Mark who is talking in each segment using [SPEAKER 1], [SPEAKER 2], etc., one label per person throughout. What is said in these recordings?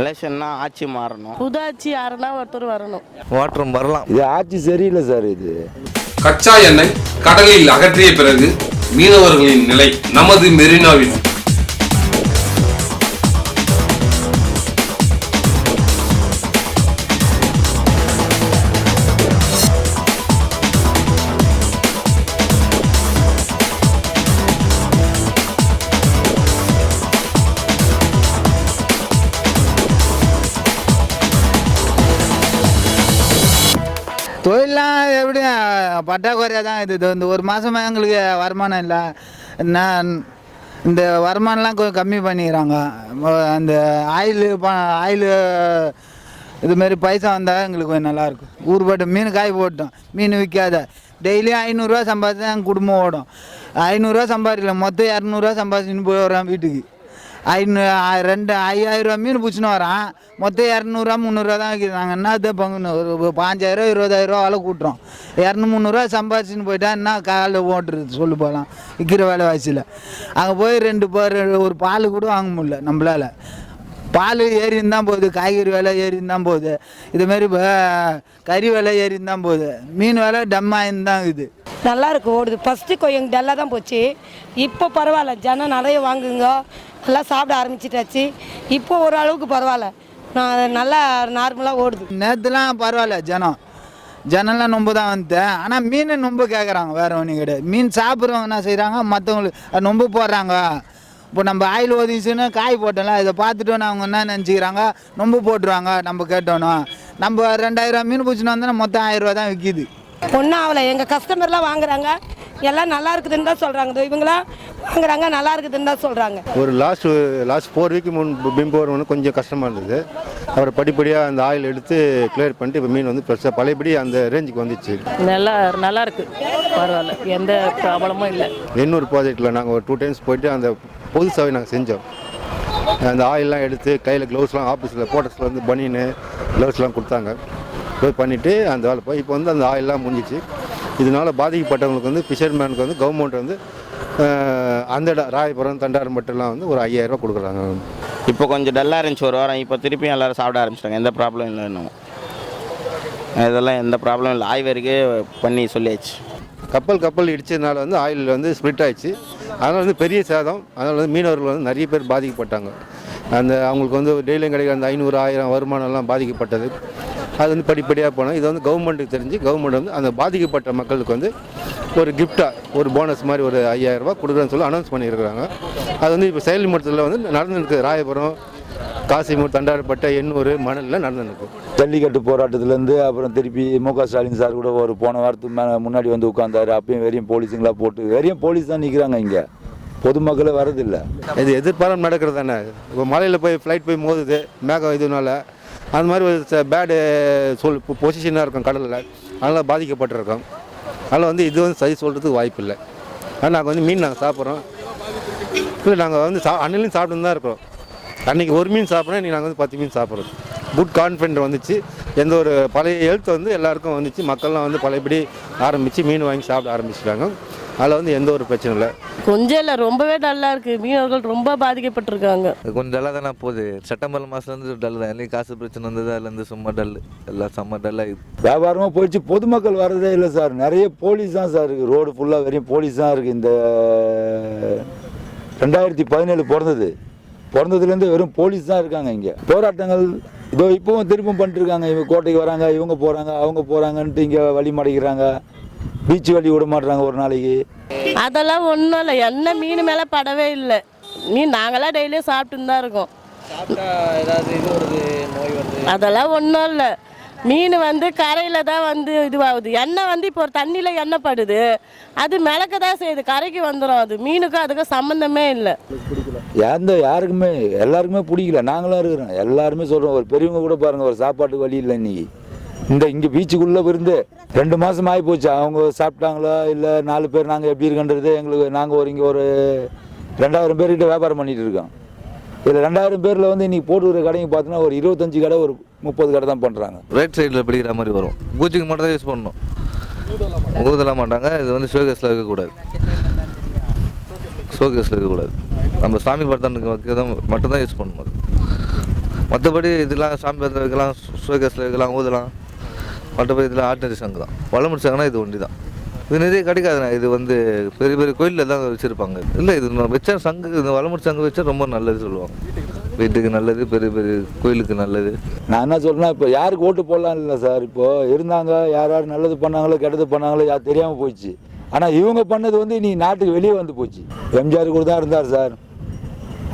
[SPEAKER 1] எலெக்ஷன்னா ஆட்சி மாறணும்.
[SPEAKER 2] புது ஆட்சி யாருன்னா ஒருத்தர் வரணும்.
[SPEAKER 3] மாற்றம் வரலாம்.
[SPEAKER 4] இது ஆட்சி சரியில்லை சார் இது.
[SPEAKER 5] கச்சா எண்ணெய் கடலில் அகற்றிய பிறகு மீனவர்களின் நிலை நமது மெரினாவில்
[SPEAKER 6] பற்றாக்குறையாக தான் இது. இந்த ஒரு மாதமாக எங்களுக்கு வருமானம் இல்லை. நான் இந்த வருமானம்லாம் கொஞ்சம் கம்மி பண்ணிக்கிறாங்க. அந்த அந்த ஆயில் ஆயில் இதுமாரி பைசா வந்தால் எங்களுக்கு கொஞ்சம் நல்லாயிருக்கும் ஊறுபட்டு மீன் காய் போட்டோம். மீன் விற்காத டெய்லியும் ஐநூறுரூவா சம்பாதிச்சு எங்கள் குடும்பம் ஓடும். ஐநூறுரூவா சம்பாதிக்கல. மொத்தம் இரநூறுவா சம்பாதிச்சுன்னு போய் வரோம் வீட்டுக்கு. ஐநூ ரெண்டு ஐயாயிரரூவா மீன் பிடிச்சின்னு வரான். மொத்தம் இரநூறுவா முந்நூறுரூவா தான் விற்கிது நாங்கள் என்ன பங்குன்னு ஒரு பாஞ்சாயிரம் இருபதாயிரரூவா வேலை கூட்டுறோம். இரநூறு முந்நூறுரூவா சம்பாதிச்சின்னு போயிட்டா என்ன காலைல ஓட்டுறது? சொல்லு போகலாம் விற்கிற வேலை வாசியில் அங்கே போய் ரெண்டு பேர் ஒரு பால் கூட வாங்க முடியல நம்மளால். பால் ஏறின்னு தான் போகுது காய்கறி விலை ஏறின்னு தான் போகுது இதுமாரி கறி விலை ஏறின்னு தான் போகுது. மீன் விலை டம்மாயின்னு தான் இருக்குது.
[SPEAKER 7] நல்லா இருக்கு ஓடுது. ஃபஸ்ட்டு கொஞ்சம் டல்லாக தான் போச்சு. இப்போ பரவாயில்ல ஜனம் நிறைய வாங்குங்க. நல்லா சாப்பிட ஆரம்பிச்சிட்டாச்சு. இப்போ ஓரளவுக்கு பரவாயில்ல. நான் நல்லா நார்மலாக ஓடுது.
[SPEAKER 6] நேற்றுலாம் பரவாயில்ல ஜனம். ஜனம்லாம் நொம்பு தான் வந்துட்டேன். ஆனால் மீன் நொம்பு கேட்குறாங்க வேறு ஒன்றும் கிடையாது. மீன் சாப்பிட்றவங்க என்ன செய்கிறாங்க மற்றவங்களுக்கு நொம்பு போடுறாங்க. இப்போ நம்ம ஆயில் ஒதுச்சுன்னு காய் போட்டோம்ல இதை பார்த்துட்டோன்னு அவங்க என்ன நினச்சிக்கிறாங்க நொம்பு போட்டுருவாங்க நம்ம கேட்டோன்னா நம்ம ரெண்டாயிரம் மீன் பிடிச்சின்னு வந்தோன்னா மொத்தம் ஆயிரம் ரூபா தான் விற்கிது
[SPEAKER 7] ஒன்றும் ஆகலை. எங்கள் கஸ்டமர்லாம் வாங்குறாங்க. எல்லாம் நல்லா இருக்குதுன்னு தான் சொல்கிறாங்க இவங்களாம் வாங்குறாங்க நல்லா இருக்குதுன்னு தான் சொல்கிறாங்க
[SPEAKER 8] ஒரு லாஸ்ட் லாஸ்ட் ஃபோர் வீக் முன் பிம்பு வரணும் கொஞ்சம் கஷ்டமாக இருந்தது. அப்புறம் படிப்படியாக அந்த ஆயில் எடுத்து கிளியர் பண்ணிட்டு இப்போ மீன் வந்து பெருசாக பழையபடி அந்த ரேஞ்சுக்கு வந்துச்சு.
[SPEAKER 2] நல்லா நல்லா இருக்கு. பரவாயில்ல. எந்த ப்ராப்ளமும் இல்லை.
[SPEAKER 8] எண்ணூர் ப்ராஜெக்டில் நாங்கள் ஒரு டூ டைம்ஸ் போயிட்டு அந்த புதுசாகவே நாங்கள் செஞ்சோம். அந்த ஆயிலெலாம் எடுத்து கையில் க்ளவுஸ்லாம் ஆஃபீஸில் போட்டஸில் வந்து பனியனு க்ளவுஸ்லாம் கொடுத்தாங்க. போய் பண்ணிவிட்டு அந்த வேலை போய் இப்போ வந்து அந்த ஆயிலெலாம் முடிஞ்சிச்சு. இதனால் பாதிக்கப்பட்டவங்களுக்கு வந்து ஃபிஷர்மேனுக்கு வந்து கவர்மெண்ட் வந்து அந்த ராயபுரம் தண்டாரம்பட்டுலாம் வந்து ஒரு ஐயாயிரரூவா கொடுக்குறாங்க.
[SPEAKER 1] இப்போ கொஞ்சம் டல்லாக இருந்துச்சு ஒரு வாரம். இப்போ திருப்பியும் எல்லாரும் சாப்பிட ஆரம்பிச்சிட்டாங்க. எந்த ப்ராப்ளம் இல்லை இன்னும். இதெல்லாம் எந்த ப்ராப்ளம் இல்லை. ஆய்வறிக்கை பண்ணி சொல்லியாச்சு.
[SPEAKER 8] கப்பல் கப்பல் இடிச்சதுனால வந்து ஆயில் வந்து ஸ்ப்ளிட் ஆயிடுச்சு. அதனால் வந்து பெரிய சேதம். அதனால் வந்து மீனவர்கள் வந்து நிறைய பேர் பாதிக்கப்பட்டாங்க. அந்த அவங்களுக்கு வந்து டெய்லியும் கிடைக்கிற அந்த ஐநூறு ஆயிரம் வருமானம்லாம் பாதிக்கப்பட்டது. அது வந்து படிப்படியாக போனோம். இது வந்து கவர்மெண்ட்டுக்கு தெரிஞ்சு கவர்மெண்ட் வந்து அந்த பாதிக்கப்பட்ட மக்களுக்கு வந்து ஒரு கிஃப்டாக ஒரு போனஸ் மாதிரி ஒரு ஐயாயிரம் ரூபாய் கொடுக்குறேன்னு சொல்லி அனௌன்ஸ் பண்ணியிருக்கிறாங்க. அது வந்து இப்போ செயல்முறையில் வந்து நடந்துருக்கு. ராயபுரம் காசிமூர் தண்டாரப்பட்டை எண்ணூர் மணலில் நடந்துருக்கு.
[SPEAKER 4] ஜல்லிக்கட்டு போராட்டத்துலேருந்து அப்புறம் திருப்பி மு க ஸ்டாலின் சார் கூட ஒரு போன வாரத்துக்கு மேலே முன்னாடி வந்து உட்காந்தாரு அப்பயும் வெறியும் போலீஸுங்களா போட்டு வெறியும் போலீஸ் தான் நிற்கிறாங்க இங்கே. பொதுமக்களே வரதில்லை.
[SPEAKER 8] இது எதிர்பாராம நடக்கிறது தானே. இப்போ மலையில் போய் ஃப்ளைட் போய் மோதுது மேகம் இதனால. அந்த மாதிரி ஒரு பேடு சொல் பொசிஷனாக இருக்கும் கடலில். அதனால் பாதிக்கப்பட்டிருக்கோம். அதனால் வந்து இது வந்து சரி சொல்கிறதுக்கு வாய்ப்பு இல்லை. ஆனால் நாங்கள் வந்து மீன் நாங்கள் சாப்பிட்றோம். இல்லை நாங்கள் வந்து சா அன்னிலையும் சாப்பிட்டு தான் இருக்கிறோம். அன்றைக்கி ஒரு மீன் சாப்பிட்றோம் இன்றைக்கி நாங்கள் வந்து பத்து மீன் சாப்பிட்றோம். குட் கான்ஃபிடென்ட் வந்துச்சு. எந்த ஒரு பழைய எழுத்து வந்து எல்லாருக்கும் வந்துச்சு. மக்கள்லாம் வந்து பழையபடி ஆரம்பித்து மீன் வாங்கி சாப்பிட ஆரம்பிச்சிட்டாங்க. அதில் வந்து எந்த ஒரு பிரச்சனையும் இல்லை.
[SPEAKER 2] கொஞ்சம் இல்லை ரொம்பவே டல்லா இருக்கு. மீனவர்கள் ரொம்ப பாதிக்கப்பட்டிருக்காங்க.
[SPEAKER 3] கொஞ்சம் டல்லாக தானே போகுது. செப்டம்பர் மாதத்துலேருந்து டல் தான். எனக்கு காசு பிரச்சனை வந்தது அதுலேருந்து சும்மா டல் எல்லாம் செம்ம டல்லாக
[SPEAKER 4] வியாபாரமாக போயிடுச்சு. பொதுமக்கள் வர்றதே இல்லை சார். நிறைய போலீஸ் தான் சார் இருக்குது ரோடு ஃபுல்லாக வெறும் போலீஸ் தான் இருக்குது இந்த ரெண்டாயிரத்தி பதினேழு பிறந்தது. பிறந்ததுலேருந்து வெறும் போலீஸ் தான் இருக்காங்க இங்கே. போராட்டங்கள் இதோ இப்போவும் திரும்பவும் பண்ணிட்டுருக்காங்க இவங்க கோட்டைக்கு வராங்க இவங்க போகிறாங்க அவங்க போகிறாங்கன்ட்டு இங்கே வழி மடைக்கிறாங்க. பீச் வழி விட மாட்டுறாங்க ஒரு நாளைக்கு.
[SPEAKER 2] அதெல்லாம் ஒன்றும் இல்லை. என்ன மீன் மேலே படவே இல்லை. மீன் நாங்களாம் டெய்லியும் சாப்பிட்டுன்னு தான் இருக்கோம்.
[SPEAKER 3] ஏதாவது இது வருது நோய் வருது?
[SPEAKER 2] அதெல்லாம் ஒன்றும் இல்லை. மீன் வந்து கரையில் தான் வந்து இதுவாகுது. எண்ணெய் வந்து இப்போ ஒரு தண்ணியில் எண்ணெய் படுது. அது மிளக்க தான் செய்யுது. கரைக்கு வந்துடும் அது. மீனுக்கும் அதுக்கும் சம்மந்தமே இல்லை.
[SPEAKER 4] எந்த யாருக்குமே எல்லாருக்குமே பிடிக்கல. நாங்களும் இருக்கிறோம். எல்லாருமே சொல்கிறோம் ஒரு பெரியவங்க கூட பாருங்கள் ஒரு சாப்பாட்டுக்கு வழி இல்லை இன்னைக்கு. இந்த இங்கே பீச்சுக்குள்ளே இருந்து ரெண்டு மாதம் ஆகி போச்சு அவங்க சாப்பிட்டாங்களோ? இல்லை நாலு பேர் நாங்கள் எப்படி இருக்கன்றது எங்களுக்கு நாங்கள் ஒரு இங்கே ஒரு ரெண்டாயிரம் பேர்கிட்ட வியாபாரம் பண்ணிட்டு இருக்கோம். இதில் ரெண்டாயிரம் பேரில் வந்து இன்னைக்கு போட்டுக்கிற கடைங்க பார்த்தீங்கன்னா ஒரு இருபத்தஞ்சு கடை ஒரு முப்பது கடை தான் பண்ணுறாங்க
[SPEAKER 3] ரைட் சைடில் பிடிக்கிற மாதிரி வரும். பூச்சிக்கு மட்டும் தான் யூஸ் பண்ணணும். ஊதலாம் மாட்டாங்க. இது வந்து ஷோகேஸில் இருக்கக்கூடாது. ஷோகேஸில் இருக்கக்கூடாது. நம்ம சாமி படத்தானுக்கு வைக்கிறத மட்டும்தான் யூஸ் பண்ணணும். மற்றபடி இதெல்லாம் சாமி சாம்பியத்தில் வைக்கலாம் ஷோகேஸில் வைக்கலாம் ஊதலாம். மற்றபடி இதில் ஆர்டினரி சங்கு தான். வளமுடி சங்குனா இது ஒண்டி தான். இது நிறைய கிடைக்காதுண்ணா. இது வந்து பெரிய பெரிய கோயிலில் தான் வச்சுருப்பாங்க. இல்லை இது நான் வச்சா சங்கு இந்த வளமுடி சங்கு வச்சா ரொம்ப நல்லது சொல்லுவாங்க. வீட்டுக்கு நல்லது பெரிய பெரிய கோயிலுக்கு நல்லது.
[SPEAKER 4] நான் என்ன சொல்றேன்னா இப்போ யாருக்கு ஓட்டு போடலாம் இல்லை சார்? இப்போ இருந்தாங்க யார் யார் நல்லது பண்ணாங்களோ கெட்டது பண்ணாங்களோ யார் தெரியாமல் போச்சு ஆனால் இவங்க பண்ணது வந்து நீ நாட்டுக்கு வெளியே வந்து போச்சு. எம்ஜிஆர் கூட தான் இருந்தார் சார்.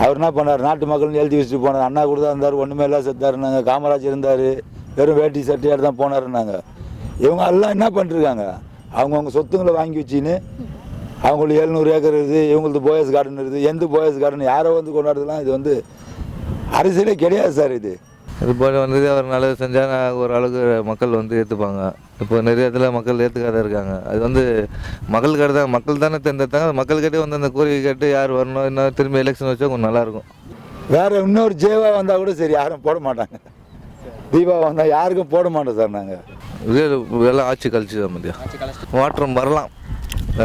[SPEAKER 4] அவர் என்ன பண்ணார்? நாட்டு மக்கள்னு எழுதி வச்சுட்டு போனார். அண்ணா கூட தான் இருந்தார். ஒன்றுமே எல்லாம் செத்தாருனாங்க காமராஜ் இருந்தார். வெறும் வேட்டி சட்டையார் தான் போனாருன்னாங்க. இவங்க எல்லாம் என்ன பண்ணிருக்காங்க? அவங்கவுங்க சொத்துங்களை வாங்கி வச்சின்னு அவங்களுக்கு எழுநூறு ஏக்கர் இருக்குது இவங்களுக்கு போயஸ் கார்டன் இருக்குது எந்த போயஸ் கார்டன் யாரோ வந்து கொண்டாடுறதுலாம் இது வந்து அரசியலே கிடையாது சார் இது.
[SPEAKER 3] இது போல வந்து அவர் நல்லது செஞ்சால் ஓரளவுக்கு மக்கள் வந்து ஏற்றுப்பாங்க இப்போ நிறைய இடத்துல மக்கள் ஏற்றுக்காத இருக்காங்க. அது வந்து மக்களுக்காக தான் மக்கள் தானே தேர்ந்தெடுத்தாங்க. மக்கள்கிட்டே வந்து அந்த கோரிக்கை கேட்டு யார் வரணும் என்ன திரும்பி எலெக்ஷன் வச்சா கொஞ்சம் நல்லாயிருக்கும்
[SPEAKER 4] வேற இன்னொரு ஜேவா வந்தால் கூட சரி யாரும் போட மாட்டாங்க. தீபா வந்தால் யாருக்கும் போட மாட்டோம் சார் நாங்கள்
[SPEAKER 3] இதே எல்லாம் ஆட்சி கழிச்சு தான் மதியம் மாற்றம் வரலாம்.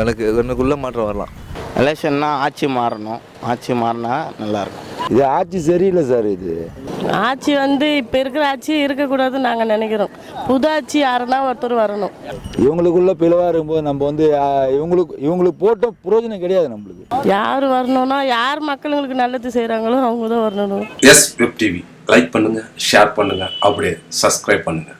[SPEAKER 3] எனக்கு எனக்குள்ளே மாற்றம் வரலாம்.
[SPEAKER 1] எலெக்ஷன்னா ஆட்சி மாறணும். ஆட்சி மாறினா நல்லாயிருக்கும்.
[SPEAKER 4] இது ஆட்சி சரியில்லை சார் இது.
[SPEAKER 2] ஆட்சி வந்து இப்போ இருக்கிற ஆட்சி இருக்கக்கூடாதுன்னு நாங்கள் நினைக்கிறோம். புது ஆட்சி யாருன்னா ஒருத்தர் வரணும்.
[SPEAKER 4] இவங்களுக்குள்ள பிளவாக இருக்கும்போது நம்ம வந்து இவங்களுக்கு இவங்களுக்கு போட்ட பிரயோஜனம் கிடையாது நம்மளுக்கு.
[SPEAKER 2] யார் வரணும்னா யார் மக்களுங்களுக்கு நல்லது செய்கிறாங்களோ அவங்க தான் வரணும்
[SPEAKER 5] எஸ் வெப் டிவி லைக் பண்ணுங்கள் ஷேர் பண்ணுங்கள் அப்படியே சப்ஸ்கிரைப் பண்ணுங்கள்